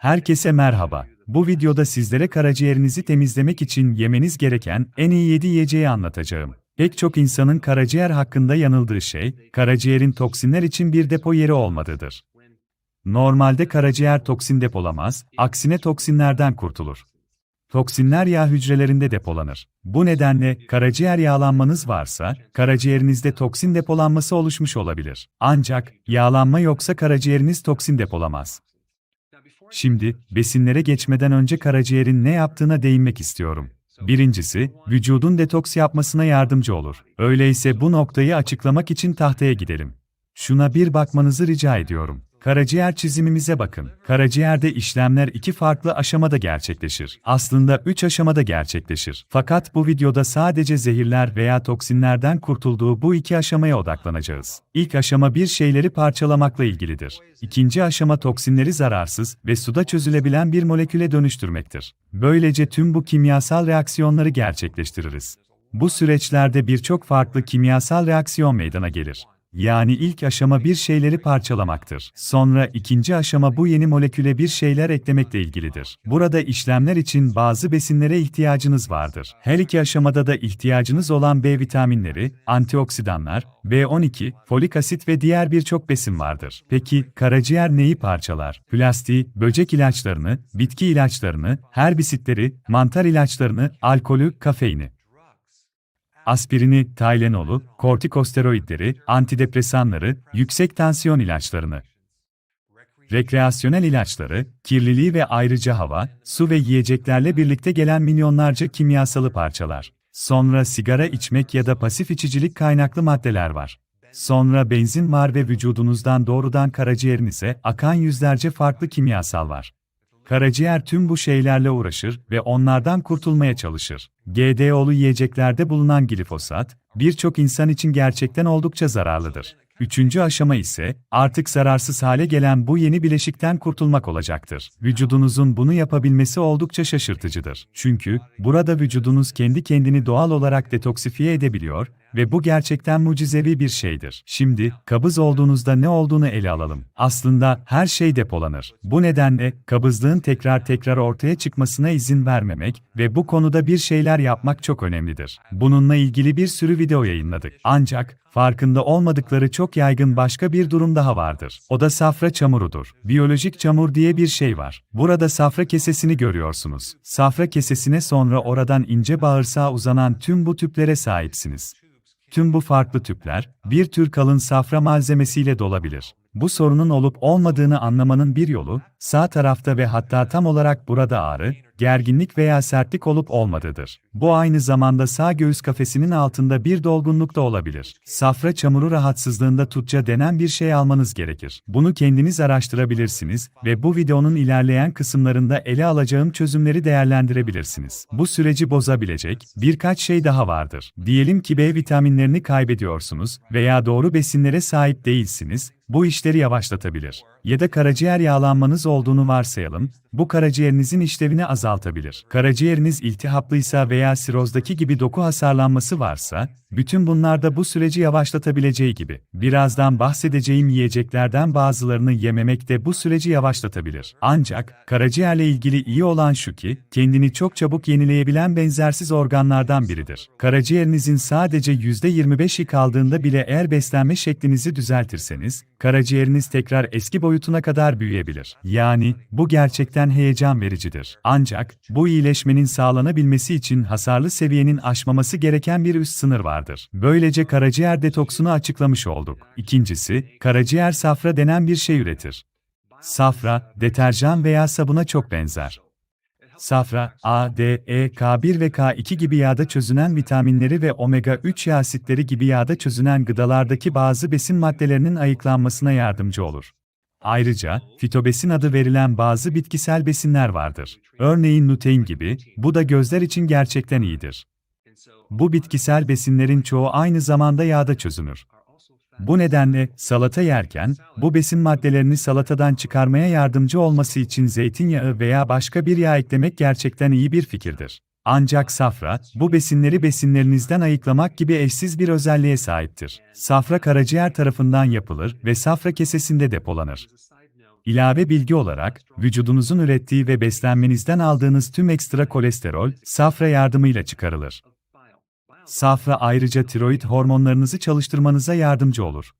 Herkese merhaba. Bu videoda sizlere karaciğerinizi temizlemek için yemeniz gereken en iyi 7 yiyeceği anlatacağım. Pek çok insanın karaciğer hakkında yanıldığı şey, karaciğerin toksinler için bir depo yeri olmadığıdır. Normalde karaciğer toksin depolamaz, aksine toksinlerden kurtulur. Toksinler yağ hücrelerinde depolanır. Bu nedenle karaciğer yağlanmanız varsa, karaciğerinizde toksin depolanması oluşmuş olabilir. Ancak yağlanma yoksa karaciğeriniz toksin depolamaz. Şimdi, besinlere geçmeden önce karaciğerin ne yaptığına değinmek istiyorum. Birincisi, vücudun detoks yapmasına yardımcı olur. Öyleyse bu noktayı açıklamak için tahtaya gidelim. Şuna bir bakmanızı rica ediyorum. Karaciğer çizimimize bakın. Karaciğerde işlemler iki farklı aşamada gerçekleşir. Aslında üç aşamada gerçekleşir. Fakat bu videoda sadece zehirler veya toksinlerden kurtulduğu bu iki aşamaya odaklanacağız. İlk aşama bir şeyleri parçalamakla ilgilidir. İkinci aşama toksinleri zararsız ve suda çözülebilen bir moleküle dönüştürmektir. Böylece tüm bu kimyasal reaksiyonları gerçekleştiririz. Bu süreçlerde birçok farklı kimyasal reaksiyon meydana gelir. Yani ilk aşama bir şeyleri parçalamaktır. Sonra ikinci aşama bu yeni moleküle bir şeyler eklemekle ilgilidir. Burada işlemler için bazı besinlere ihtiyacınız vardır. Her iki aşamada da ihtiyacınız olan B vitaminleri, antioksidanlar, B12, folik asit ve diğer birçok besin vardır. Peki karaciğer neyi parçalar? Plastiği, böcek ilaçlarını, bitki ilaçlarını, herbisitleri, mantar ilaçlarını, alkolü, kafeini aspirini, Tylenol'u, kortikosteroidleri, antidepresanları, yüksek tansiyon ilaçlarını, rekreasyonel ilaçları, kirliliği ve ayrıca hava, su ve yiyeceklerle birlikte gelen milyonlarca kimyasalı parçalar. Sonra sigara içmek ya da pasif içicilik kaynaklı maddeler var. Sonra benzin var ve vücudunuzdan doğrudan karaciğerinize akan yüzlerce farklı kimyasal var. Karaciğer tüm bu şeylerle uğraşır ve onlardan kurtulmaya çalışır. GDO'lu yiyeceklerde bulunan glifosat, birçok insan için gerçekten oldukça zararlıdır. Üçüncü aşama ise, artık zararsız hale gelen bu yeni bileşikten kurtulmak olacaktır. Vücudunuzun bunu yapabilmesi oldukça şaşırtıcıdır. Çünkü, burada vücudunuz kendi kendini doğal olarak detoksifiye edebiliyor ve bu gerçekten mucizevi bir şeydir. Şimdi, kabız olduğunuzda ne olduğunu ele alalım. Aslında her şey depolanır. Bu nedenle, kabızlığın tekrar tekrar ortaya çıkmasına izin vermemek ve bu konuda bir şeyler yapmak çok önemlidir. Bununla ilgili bir sürü video yayınladık. Ancak, farkında olmadıkları çok yaygın başka bir durum daha vardır. O da safra çamurudur. Biyolojik çamur diye bir şey var. Burada safra kesesini görüyorsunuz. Safra kesesine sonra oradan ince bağırsağa uzanan tüm bu tüplere sahipsiniz. Tüm bu farklı tüpler, bir tür kalın safra malzemesiyle dolabilir. Bu sorunun olup olmadığını anlamanın bir yolu, sağ tarafta ve hatta tam olarak burada ağrı, gerginlik veya sertlik olup olmadığıdır. Bu aynı zamanda sağ göğüs kafesinin altında bir dolgunluk da olabilir. Safra çamuru rahatsızlığında tutça denen bir şey almanız gerekir. Bunu kendiniz araştırabilirsiniz ve bu videonun ilerleyen kısımlarında ele alacağım çözümleri değerlendirebilirsiniz. Bu süreci bozabilecek birkaç şey daha vardır. Diyelim ki B vitaminlerini kaybediyorsunuz veya doğru besinlere sahip değilsiniz, bu işleri yavaşlatabilir. Ya da karaciğer yağlanmanız olduğunu varsayalım, bu karaciğerinizin işlevini azaltabilir. Karaciğeriniz iltihaplıysa veya sirozdaki gibi doku hasarlanması varsa, bütün bunlar da bu süreci yavaşlatabileceği gibi. Birazdan bahsedeceğim yiyeceklerden bazılarını yememek de bu süreci yavaşlatabilir. Ancak, karaciğerle ilgili iyi olan şu ki, kendini çok çabuk yenileyebilen benzersiz organlardan biridir. Karaciğerinizin sadece %25'i kaldığında bile eğer beslenme şeklinizi düzeltirseniz, karaciğeriniz tekrar eski boyutuna kadar büyüyebilir. Yani, bu gerçekten heyecan vericidir. Ancak, bu iyileşmenin sağlanabilmesi için hasarlı seviyenin aşmaması gereken bir üst sınır vardır. Böylece karaciğer detoksunu açıklamış olduk. İkincisi, karaciğer safra denen bir şey üretir. Safra, deterjan veya sabuna çok benzer. Safra, A, D, E, K1 ve K2 gibi yağda çözünen vitaminleri ve omega-3 yağ asitleri gibi yağda çözünen gıdalardaki bazı besin maddelerinin ayıklanmasına yardımcı olur. Ayrıca, fitobesin adı verilen bazı bitkisel besinler vardır. Örneğin lutein gibi, bu da gözler için gerçekten iyidir. Bu bitkisel besinlerin çoğu aynı zamanda yağda çözünür. Bu nedenle salata yerken bu besin maddelerini salatadan çıkarmaya yardımcı olması için zeytinyağı veya başka bir yağ eklemek gerçekten iyi bir fikirdir. Ancak safra, bu besinleri besinlerinizden ayıklamak gibi eşsiz bir özelliğe sahiptir. Safra karaciğer tarafından yapılır ve safra kesesinde depolanır. İlave bilgi olarak, vücudunuzun ürettiği ve beslenmenizden aldığınız tüm ekstra kolesterol, safra yardımıyla çıkarılır. Safra ayrıca tiroid hormonlarınızı çalıştırmanıza yardımcı olur.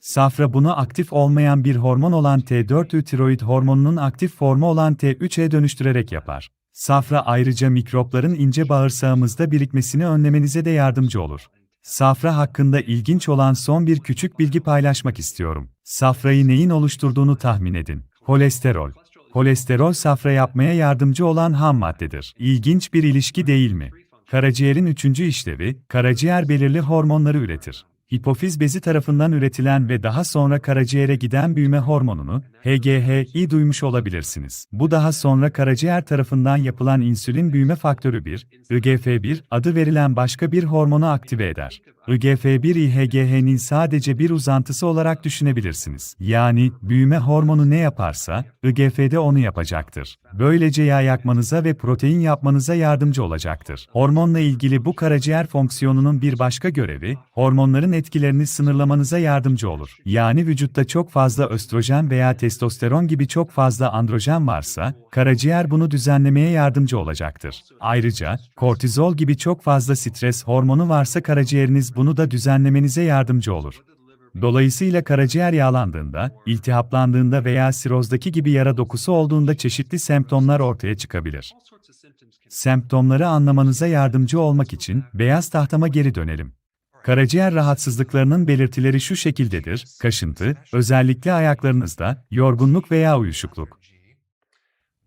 Safra bunu aktif olmayan bir hormon olan T4'ü tiroid hormonunun aktif formu olan T3'e dönüştürerek yapar. Safra ayrıca mikropların ince bağırsağımızda birikmesini önlemenize de yardımcı olur. Safra hakkında ilginç olan son bir küçük bilgi paylaşmak istiyorum. Safrayı neyin oluşturduğunu tahmin edin. Kolesterol. Kolesterol safra yapmaya yardımcı olan ham maddedir. İlginç bir ilişki değil mi? Karaciğerin üçüncü işlevi, karaciğer belirli hormonları üretir. Hipofiz bezi tarafından üretilen ve daha sonra karaciğere giden büyüme hormonunu, HGH'i duymuş olabilirsiniz. Bu daha sonra karaciğer tarafından yapılan insülin büyüme faktörü 1, IGF-1 adı verilen başka bir hormonu aktive eder. IGF-1 IHGH'nin sadece bir uzantısı olarak düşünebilirsiniz. Yani, büyüme hormonu ne yaparsa, IGF de onu yapacaktır. Böylece yağ yakmanıza ve protein yapmanıza yardımcı olacaktır. Hormonla ilgili bu karaciğer fonksiyonunun bir başka görevi, hormonların etkilerini sınırlamanıza yardımcı olur. Yani vücutta çok fazla östrojen veya testosteron gibi çok fazla androjen varsa, karaciğer bunu düzenlemeye yardımcı olacaktır. Ayrıca, kortizol gibi çok fazla stres hormonu varsa karaciğeriniz bunu da düzenlemenize yardımcı olur. Dolayısıyla karaciğer yağlandığında, iltihaplandığında veya sirozdaki gibi yara dokusu olduğunda çeşitli semptomlar ortaya çıkabilir. Semptomları anlamanıza yardımcı olmak için beyaz tahtama geri dönelim. Karaciğer rahatsızlıklarının belirtileri şu şekildedir: kaşıntı, özellikle ayaklarınızda, yorgunluk veya uyuşukluk.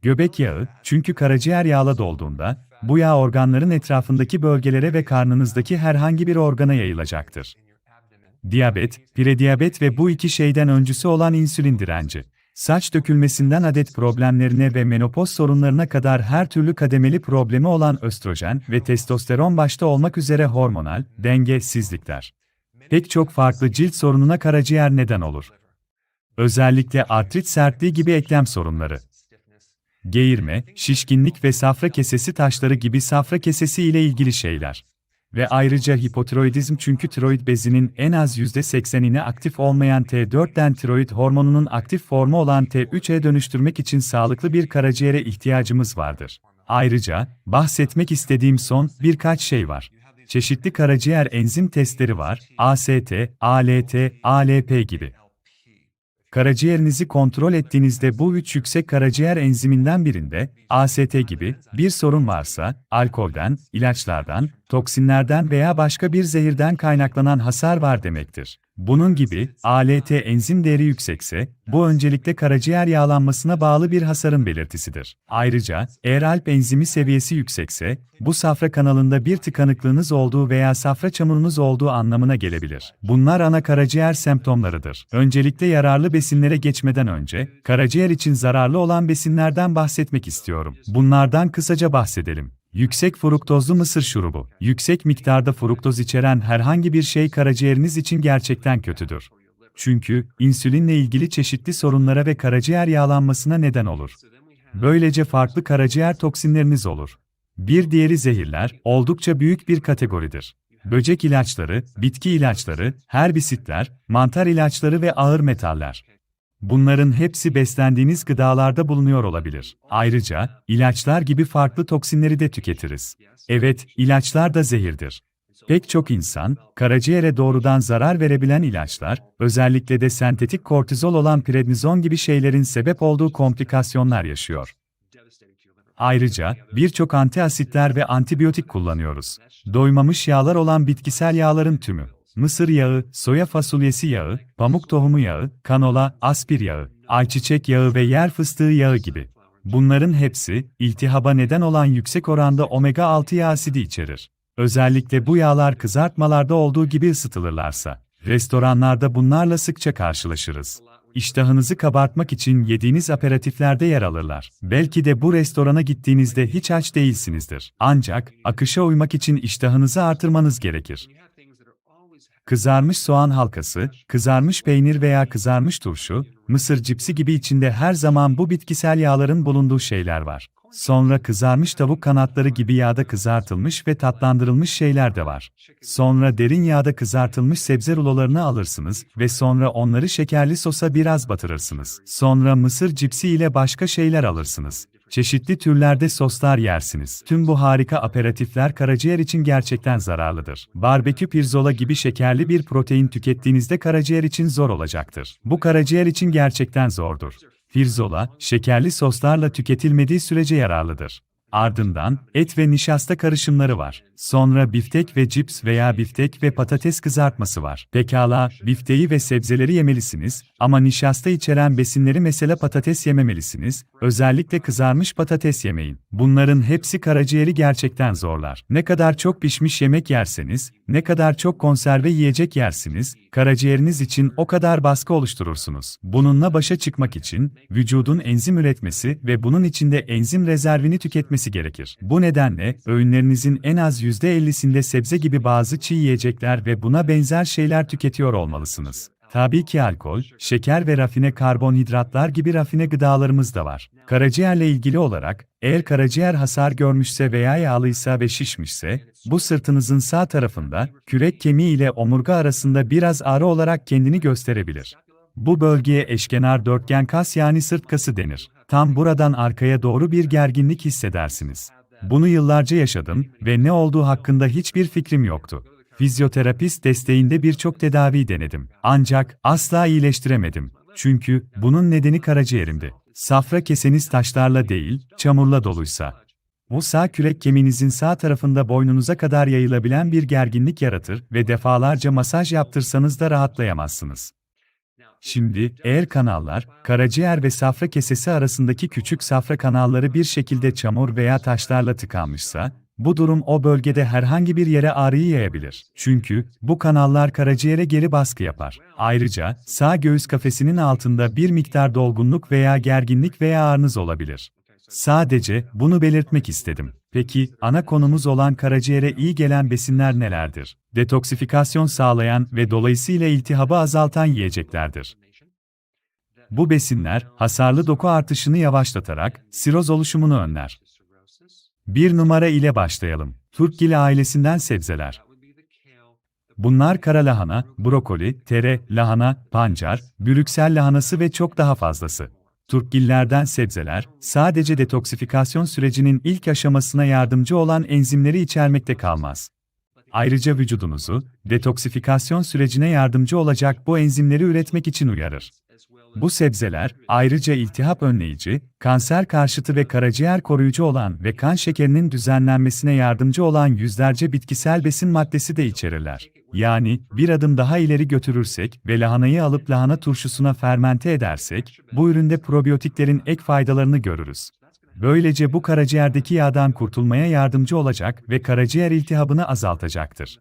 Göbek yağı, çünkü karaciğer yağla dolduğunda, bu yağ organların etrafındaki bölgelere ve karnınızdaki herhangi bir organa yayılacaktır. Diyabet, prediyabet ve bu iki şeyden öncüsü olan insülin direnci. Saç dökülmesinden adet problemlerine ve menopoz sorunlarına kadar her türlü kademeli problemi olan östrojen ve testosteron başta olmak üzere hormonal dengesizlikler. Pek çok farklı cilt sorununa karaciğer neden olur. Özellikle artrit sertliği gibi eklem sorunları. Geğirme, şişkinlik ve safra kesesi taşları gibi safra kesesi ile ilgili şeyler. Ve ayrıca hipotiroidizm çünkü tiroid bezinin en az %80'ini aktif olmayan T4'den tiroid hormonunun aktif formu olan T3'e dönüştürmek için sağlıklı bir karaciğere ihtiyacımız vardır. Ayrıca, bahsetmek istediğim son birkaç şey var. Çeşitli karaciğer enzim testleri var, AST, ALT, ALP gibi. Karaciğerinizi kontrol ettiğinizde bu üç yüksek karaciğer enziminden birinde, AST gibi, bir sorun varsa, alkolden, ilaçlardan, toksinlerden veya başka bir zehirden kaynaklanan hasar var demektir. Bunun gibi, ALT enzim değeri yüksekse, bu öncelikle karaciğer yağlanmasına bağlı bir hasarın belirtisidir. Ayrıca, eğer ALP enzimi seviyesi yüksekse, bu safra kanalında bir tıkanıklığınız olduğu veya safra çamurunuz olduğu anlamına gelebilir. Bunlar ana karaciğer semptomlarıdır. Öncelikle yararlı besinlere geçmeden önce, karaciğer için zararlı olan besinlerden bahsetmek istiyorum. Bunlardan kısaca bahsedelim. Yüksek fruktozlu mısır şurubu. Yüksek miktarda fruktoz içeren herhangi bir şey karaciğeriniz için gerçekten kötüdür. Çünkü insülinle ilgili çeşitli sorunlara ve karaciğer yağlanmasına neden olur. Böylece farklı karaciğer toksinleriniz olur. Bir diğeri zehirler, oldukça büyük bir kategoridir. Böcek ilaçları, bitki ilaçları, herbisitler, mantar ilaçları ve ağır metaller. Bunların hepsi beslendiğiniz gıdalarda bulunuyor olabilir. Ayrıca, ilaçlar gibi farklı toksinleri de tüketiriz. Evet, ilaçlar da zehirdir. Pek çok insan, karaciğere doğrudan zarar verebilen ilaçlar, özellikle de sentetik kortizol olan prednizon gibi şeylerin sebep olduğu komplikasyonlar yaşıyor. Ayrıca, birçok antiasitler ve antibiyotik kullanıyoruz. Doymamış yağlar olan bitkisel yağların tümü mısır yağı, soya fasulyesi yağı, pamuk tohumu yağı, kanola, aspir yağı, ayçiçek yağı ve yer fıstığı yağı gibi. Bunların hepsi, iltihaba neden olan yüksek oranda omega-6 yağ asidi içerir. Özellikle bu yağlar kızartmalarda olduğu gibi ısıtılırlarsa. Restoranlarda bunlarla sıkça karşılaşırız. İştahınızı kabartmak için yediğiniz aperatiflerde yer alırlar. Belki de bu restorana gittiğinizde hiç aç değilsinizdir. Ancak, akışa uymak için iştahınızı artırmanız gerekir. Kızarmış soğan halkası, kızarmış peynir veya kızarmış turşu, mısır cipsi gibi içinde her zaman bu bitkisel yağların bulunduğu şeyler var. Sonra kızarmış tavuk kanatları gibi yağda kızartılmış ve tatlandırılmış şeyler de var. Sonra derin yağda kızartılmış sebze rulolarını alırsınız ve sonra onları şekerli sosa biraz batırırsınız. Sonra mısır cipsi ile başka şeyler alırsınız. Çeşitli türlerde soslar yersiniz. Tüm bu harika aperatifler karaciğer için gerçekten zararlıdır. Barbekü pirzola gibi şekerli bir protein tükettiğinizde karaciğer için zor olacaktır. Bu karaciğer için gerçekten zordur. Pirzola, şekerli soslarla tüketilmediği sürece yararlıdır. Ardından, et ve nişasta karışımları var. Sonra biftek ve cips veya biftek ve patates kızartması var. Pekala, bifteyi ve sebzeleri yemelisiniz ama nişasta içeren besinleri mesela patates yememelisiniz, özellikle kızarmış patates yemeyin. Bunların hepsi karaciğeri gerçekten zorlar. Ne kadar çok pişmiş yemek yerseniz, ne kadar çok konserve yiyecek yersiniz, karaciğeriniz için o kadar baskı oluşturursunuz. Bununla başa çıkmak için, vücudun enzim üretmesi ve bunun içinde enzim rezervini tüketmesi gerekir. Bu nedenle, öğünlerinizin en az %50'sinde sebze gibi bazı çiğ yiyecekler ve buna benzer şeyler tüketiyor olmalısınız. Tabii ki alkol, şeker ve rafine karbonhidratlar gibi rafine gıdalarımız da var. Karaciğerle ilgili olarak, eğer karaciğer hasar görmüşse veya yağlıysa ve şişmişse, bu sırtınızın sağ tarafında, kürek kemiği ile omurga arasında biraz ağrı olarak kendini gösterebilir. Bu bölgeye eşkenar dörtgen kas yani sırt kası denir. Tam buradan arkaya doğru bir gerginlik hissedersiniz. Bunu yıllarca yaşadım ve ne olduğu hakkında hiçbir fikrim yoktu. Fizyoterapist desteğinde birçok tedavi denedim. Ancak asla iyileştiremedim. Çünkü bunun nedeni karaciğerimdi. Safra keseniz taşlarla değil, çamurla doluysa. Bu sağ kürek kemiğinizin sağ tarafında boynunuza kadar yayılabilen bir gerginlik yaratır ve defalarca masaj yaptırsanız da rahatlayamazsınız. Şimdi, eğer kanallar, karaciğer ve safra kesesi arasındaki küçük safra kanalları bir şekilde çamur veya taşlarla tıkanmışsa, bu durum o bölgede herhangi bir yere ağrıyı yayabilir. Çünkü bu kanallar karaciğere geri baskı yapar. Ayrıca sağ göğüs kafesinin altında bir miktar dolgunluk veya gerginlik veya ağrınız olabilir. Sadece bunu belirtmek istedim. Peki, ana konumuz olan karaciğere iyi gelen besinler nelerdir? Detoksifikasyon sağlayan ve dolayısıyla iltihabı azaltan yiyeceklerdir. Bu besinler, hasarlı doku artışını yavaşlatarak, siroz oluşumunu önler. Bir numara ile başlayalım. Turkgili ailesinden sebzeler. Bunlar kara lahana, brokoli, tere, lahana, pancar, Brüksel lahanası ve çok daha fazlası. Turkgillerden sebzeler, sadece detoksifikasyon sürecinin ilk aşamasına yardımcı olan enzimleri içermekte kalmaz. Ayrıca vücudunuzu, detoksifikasyon sürecine yardımcı olacak bu enzimleri üretmek için uyarır. Bu sebzeler, ayrıca iltihap önleyici, kanser karşıtı ve karaciğer koruyucu olan ve kan şekerinin düzenlenmesine yardımcı olan yüzlerce bitkisel besin maddesi de içerirler. Yani, bir adım daha ileri götürürsek ve lahanayı alıp lahana turşusuna fermente edersek, bu üründe probiyotiklerin ek faydalarını görürüz. Böylece bu karaciğerdeki yağdan kurtulmaya yardımcı olacak ve karaciğer iltihabını azaltacaktır.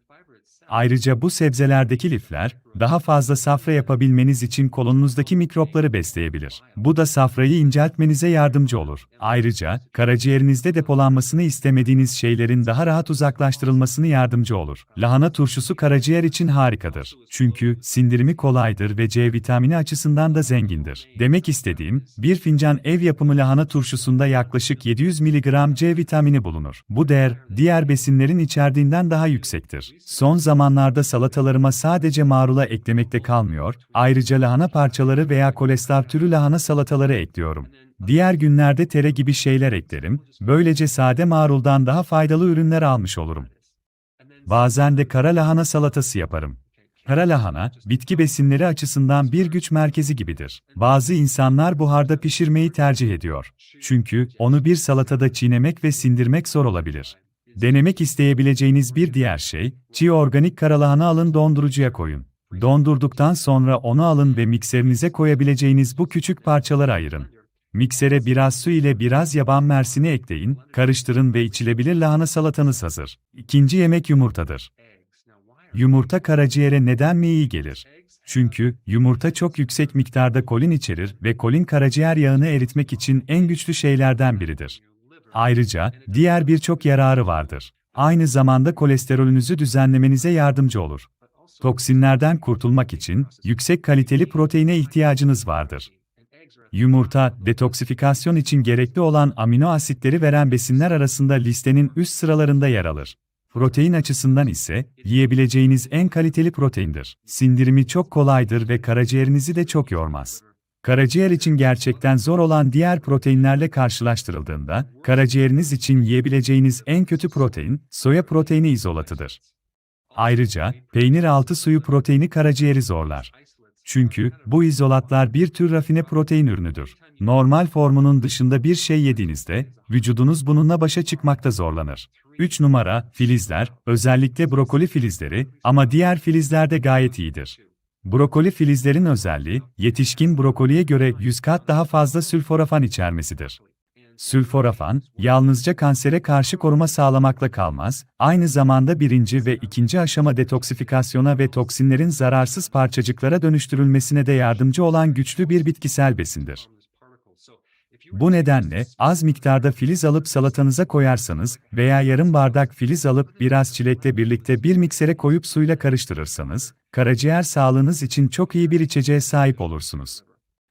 Ayrıca bu sebzelerdeki lifler, daha fazla safra yapabilmeniz için kolunuzdaki mikropları besleyebilir. Bu da safrayı inceltmenize yardımcı olur. Ayrıca, karaciğerinizde depolanmasını istemediğiniz şeylerin daha rahat uzaklaştırılmasını yardımcı olur. Lahana turşusu karaciğer için harikadır. Çünkü sindirimi kolaydır ve C vitamini açısından da zengindir. Demek istediğim, bir fincan ev yapımı lahana turşusunda yaklaşık 700 mg C vitamini bulunur. Bu değer, diğer besinlerin içerdiğinden daha yüksektir. Son zamanlarda salatalarıma sadece marula eklemekte kalmıyor, ayrıca lahana parçaları veya kolesterol türü lahana salataları ekliyorum. Diğer günlerde tere gibi şeyler eklerim, böylece sade maruldan daha faydalı ürünler almış olurum. Bazen de kara lahana salatası yaparım. Kara lahana, bitki besinleri açısından bir güç merkezi gibidir. Bazı insanlar buharda pişirmeyi tercih ediyor. Çünkü onu bir salatada çiğnemek ve sindirmek zor olabilir. Denemek isteyebileceğiniz bir diğer şey, çiğ organik karalahana alın dondurucuya koyun. Dondurduktan sonra onu alın ve mikserinize koyabileceğiniz bu küçük parçalara ayırın. Miksere biraz su ile biraz yaban mersini ekleyin, karıştırın ve içilebilir lahana salatanız hazır. İkinci yemek yumurtadır. Yumurta karaciğere neden mi iyi gelir? Çünkü yumurta çok yüksek miktarda kolin içerir ve kolin karaciğer yağını eritmek için en güçlü şeylerden biridir. Ayrıca diğer birçok yararı vardır. Aynı zamanda kolesterolünüzü düzenlemenize yardımcı olur. Toksinlerden kurtulmak için yüksek kaliteli proteine ihtiyacınız vardır. Yumurta, detoksifikasyon için gerekli olan amino asitleri veren besinler arasında listenin üst sıralarında yer alır. Protein açısından ise yiyebileceğiniz en kaliteli proteindir. Sindirimi çok kolaydır ve karaciğerinizi de çok yormaz. Karaciğer için gerçekten zor olan diğer proteinlerle karşılaştırıldığında, karaciğeriniz için yiyebileceğiniz en kötü protein, soya proteini izolatıdır. Ayrıca, peynir altı suyu proteini karaciğeri zorlar. Çünkü bu izolatlar bir tür rafine protein ürünüdür. Normal formunun dışında bir şey yediğinizde, vücudunuz bununla başa çıkmakta zorlanır. 3 numara, filizler, özellikle brokoli filizleri ama diğer filizler de gayet iyidir. Brokoli filizlerin özelliği, yetişkin brokoliye göre 100 kat daha fazla sülforafan içermesidir. Sülforafan, yalnızca kansere karşı koruma sağlamakla kalmaz, aynı zamanda birinci ve ikinci aşama detoksifikasyona ve toksinlerin zararsız parçacıklara dönüştürülmesine de yardımcı olan güçlü bir bitkisel besindir. Bu nedenle, az miktarda filiz alıp salatanıza koyarsanız veya yarım bardak filiz alıp biraz çilekle birlikte bir miksere koyup suyla karıştırırsanız, karaciğer sağlığınız için çok iyi bir içeceğe sahip olursunuz.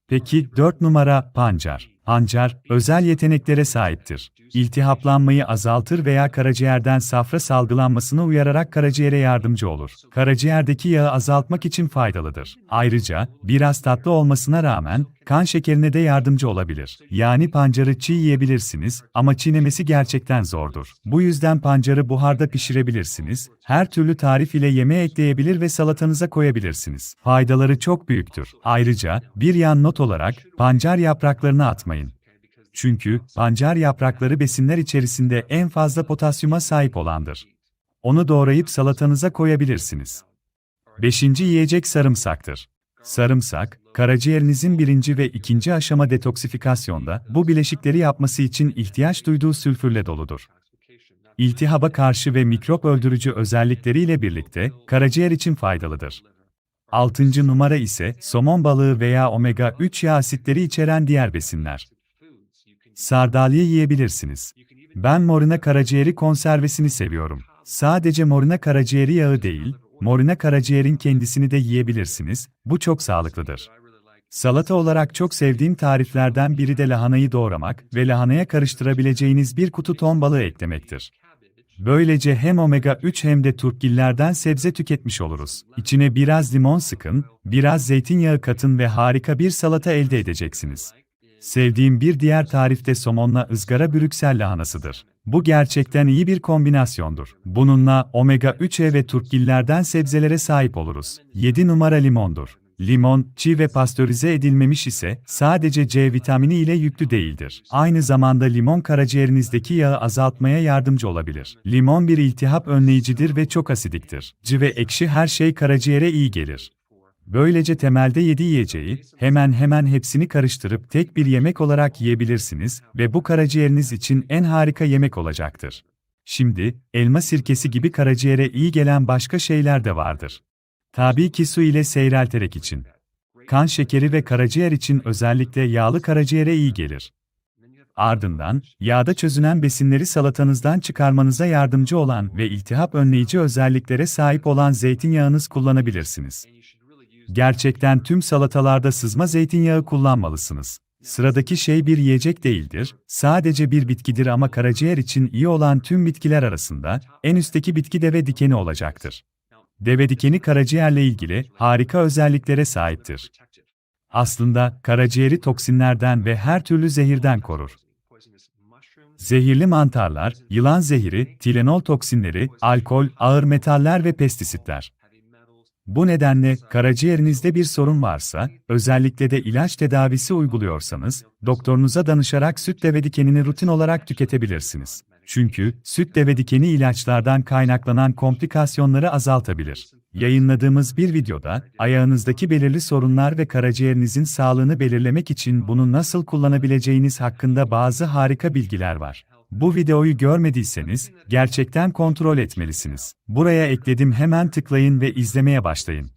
Peki 4 numara pancar. Pancar, özel yeteneklere sahiptir. İltihaplanmayı azaltır veya karaciğerden safra salgılanmasını uyararak karaciğere yardımcı olur. Karaciğerdeki yağı azaltmak için faydalıdır. Ayrıca, biraz tatlı olmasına rağmen, kan şekerine de yardımcı olabilir. Yani pancarı çiğ yiyebilirsiniz ama çiğnemesi gerçekten zordur. Bu yüzden pancarı buharda pişirebilirsiniz, her türlü tarif ile yemeğe ekleyebilir ve salatanıza koyabilirsiniz. Faydaları çok büyüktür. Ayrıca, bir yan not olarak, pancar yapraklarını atmayın. Çünkü pancar yaprakları besinler içerisinde en fazla potasyuma sahip olandır. Onu doğrayıp salatanıza koyabilirsiniz. Beşinci yiyecek sarımsaktır. Sarımsak, karaciğerinizin birinci ve ikinci aşama detoksifikasyonda bu bileşikleri yapması için ihtiyaç duyduğu sülfürle doludur. İltihaba karşı ve mikrop öldürücü özellikleriyle birlikte karaciğer için faydalıdır. Altıncı numara ise somon balığı veya omega 3 yağ asitleri içeren diğer besinler. Sardalya yiyebilirsiniz. Ben morina karaciğeri konservesini seviyorum. Sadece morina karaciğeri yağı değil, morina karaciğerin kendisini de yiyebilirsiniz. Bu çok sağlıklıdır. Salata olarak çok sevdiğim tariflerden biri de lahanayı doğramak ve lahanaya karıştırabileceğiniz bir kutu ton balığı eklemektir. Böylece hem omega 3 hem de turpgillerden sebze tüketmiş oluruz. İçine biraz limon sıkın, biraz zeytinyağı katın ve harika bir salata elde edeceksiniz. Sevdiğim bir diğer tarif de somonla ızgara brüksel lahanasıdır. Bu gerçekten iyi bir kombinasyondur. Bununla omega 3'e ve turpgillerden sebzelere sahip oluruz. 7 numara limondur. Limon, çiğ ve pastörize edilmemiş ise sadece C vitamini ile yüklü değildir. Aynı zamanda limon karaciğerinizdeki yağı azaltmaya yardımcı olabilir. Limon bir iltihap önleyicidir ve çok asidiktir. Cı ve ekşi her şey karaciğere iyi gelir. Böylece temelde yedi yiyeceği, hemen hemen hepsini karıştırıp tek bir yemek olarak yiyebilirsiniz ve bu karaciğeriniz için en harika yemek olacaktır. Şimdi, elma sirkesi gibi karaciğere iyi gelen başka şeyler de vardır. Tabii ki su ile seyrelterek için. Kan şekeri ve karaciğer için özellikle yağlı karaciğere iyi gelir. Ardından, yağda çözünen besinleri salatanızdan çıkarmanıza yardımcı olan ve iltihap önleyici özelliklere sahip olan zeytinyağınız kullanabilirsiniz. Gerçekten tüm salatalarda sızma zeytinyağı kullanmalısınız. Sıradaki şey bir yiyecek değildir, sadece bir bitkidir ama karaciğer için iyi olan tüm bitkiler arasında en üstteki bitki deve dikeni olacaktır. Deve dikeni karaciğerle ilgili harika özelliklere sahiptir. Aslında karaciğeri toksinlerden ve her türlü zehirden korur. Zehirli mantarlar, yılan zehiri, tilenol toksinleri, alkol, ağır metaller ve pestisitler. Bu nedenle karaciğerinizde bir sorun varsa, özellikle de ilaç tedavisi uyguluyorsanız, doktorunuza danışarak süt deve dikenini rutin olarak tüketebilirsiniz. Çünkü süt deve dikeni ilaçlardan kaynaklanan komplikasyonları azaltabilir. Yayınladığımız bir videoda, ayağınızdaki belirli sorunlar ve karaciğerinizin sağlığını belirlemek için bunu nasıl kullanabileceğiniz hakkında bazı harika bilgiler var. Bu videoyu görmediyseniz, gerçekten kontrol etmelisiniz. Buraya ekledim hemen tıklayın ve izlemeye başlayın.